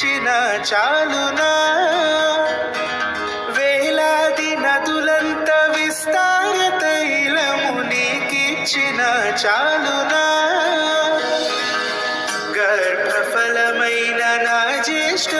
ఇచ్చిన చాలునా? వేలాది నదులంత విస్తార తైలము నీకిచ్చిన చాలునా? గర్భఫలమైన నా జ్యేష్ఠ